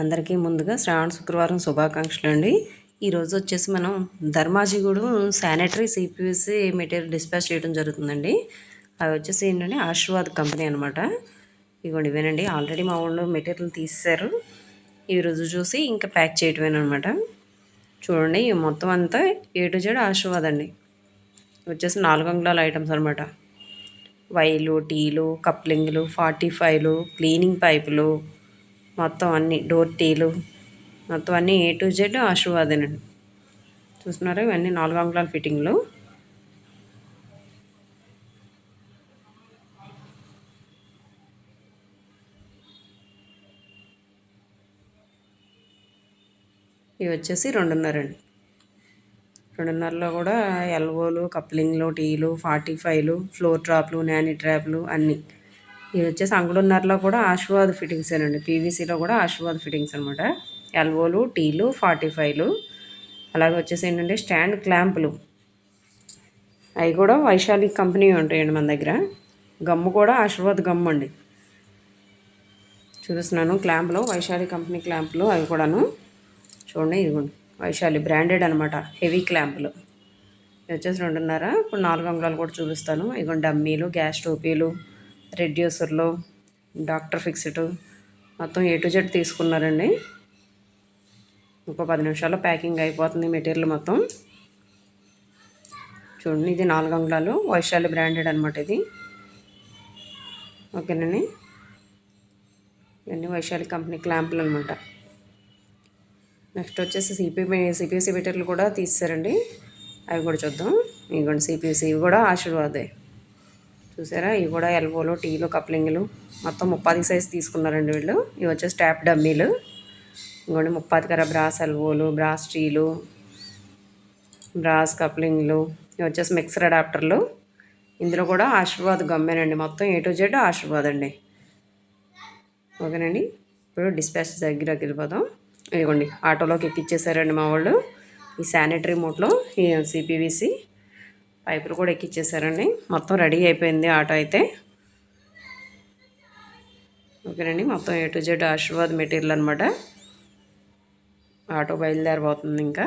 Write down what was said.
అందరికీ ముందుగా శ్రావణ శుక్రవారం శుభాకాంక్షలు అండి. ఈరోజు వచ్చేసి మనం Dharmajiguda sanitary CPSC material dispatch చేయడం జరుగుతుందండి. అవి వచ్చేసి ఏంటంటే ఆశీర్వాద్ కంపెనీ అనమాట ఇవ్వండి ఇవేనండి. ఆల్రెడీ మా ఊళ్ళో మెటీరియల్ తీసేశారు. ఈరోజు చూసి ఇంకా ప్యాక్ చేయటమేనమాట చూడండి ఇవి మొత్తం అంతా ఏ టు ఆశీర్వాద్ అండి. వచ్చేసి నాలుగు అంగుళాల ఐటమ్స్ అనమాట వైలు టీలు కప్లింగ్లు ఫార్టీ ఫైవ్లు క్లీనింగ్ పైపులు మొత్తం అన్నీ డోర్ టీలు మొత్తం అన్నీ ఏ టు జెడ్ ఆశీర్వాదేనండి చూస్తున్నారా? ఇవన్నీ నాలుగు అంగుళాల ఫిట్టింగ్లు ఇవి వచ్చేసి రెండున్నర అండి. రెండున్నరలో కూడా ఎల్వోలు కప్లింగ్లు టీలు ఫార్టీ ఫైవ్లు ఫ్లోర్ ట్రాప్లు నాని ట్రాప్లు అన్నీ. ఇవి వచ్చేసి అంగుడున్నరలో కూడా ఆశీర్వాద్ ఫిట్టింగ్స్ అండి పీవీసీలో కూడా ఆశీర్వాద్ ఫిట్టింగ్స్ అనమాట. ఎల్వోలు టీలు ఫార్టీ ఫైవ్లు అలాగే వచ్చేసి ఏంటంటే స్టాండ్ క్లాంపులు. అవి కూడా వైశాలి కంపెనీ ఉంటాయండి మన దగ్గర. గమ్ము కూడా ఆశీర్వాద్ గమ్ము అండి. చూపిస్తున్నాను క్లాంప్లో వైశాలి కంపెనీ క్లాంపులు అవి కూడాను. చూడండి ఇదిగోండి వైశాలి బ్రాండెడ్ అనమాట హెవీ క్లాంపులు. ఇవి వచ్చేసి రెండున్నర ఇప్పుడు నాలుగు అంగుళాలు కూడా చూపిస్తాను. ఇదిగోండి డమ్మీలు గ్యాస్ టోపీలు. రెడ్యూసర్లు డాక్టర్ ఫిక్స్డ్. మొత్తం ఏ టు జెడ్ తీసుకున్నారండి. ఇంకో పది నిమిషాల్లో ప్యాకింగ్ అయిపోతుంది మెటీరియల్ మొత్తం. చూడండి ఇది నాలుగు అంగుళాలు. వైశాలి బ్రాండెడ్ అనమాట ఇది. ఓకేనండి. ఇవన్నీ వైశాలి కంపెనీ క్లాంపులు అనమాట నెక్స్ట్ వచ్చేసి సిపి సిపిఎస్సి మెటీరియల్ కూడా తీసారండి అవి కూడా చూద్దాం. ఇవ్వండి సిపిఎస్సి ఇవి కూడా ఆశీర్వాదే. చూసారా? ఇవి కూడా ఎల్బోలు టీలు కప్లింగ్లు. మొత్తం ముప్పాది సైజ్ తీసుకున్నారండి వీళ్ళు. ఇవి వచ్చేసి స్టాప్ డమ్మీలు. ఇంకోటి ముప్పాది కర బ్రాస్ ఎల్బోలు బ్రాస్ టీలు బ్రాస్ కప్లింగ్లు. ఇవి వచ్చేసి మిక్సర్ అడాప్టర్లు. ఇందులో కూడా ఆశీర్వాద్ గమ్మేనండి మొత్తం ఏ టు జెడ్ ఆశీర్వాద్ అండి. ఓకేనండి? ఇప్పుడు డిస్పాచ్ దగ్గరకు వెళ్ళిపోదాం. ఇదిగోండి ఆటోలోకి ఎక్కిచ్చేసారండి మా వాళ్ళు. ఈ శానిటరీ మూట్లో ఈ సిపివిసి పైపులు కూడా ఎక్కిచ్చేసారండి. మొత్తం రెడీ అయిపోయింది ఆటో అయితే. ఓకేనండి మొత్తం A to Z Ashirvad material అనమాట ఆటో బయలుదేరిపోతుంది ఇంకా.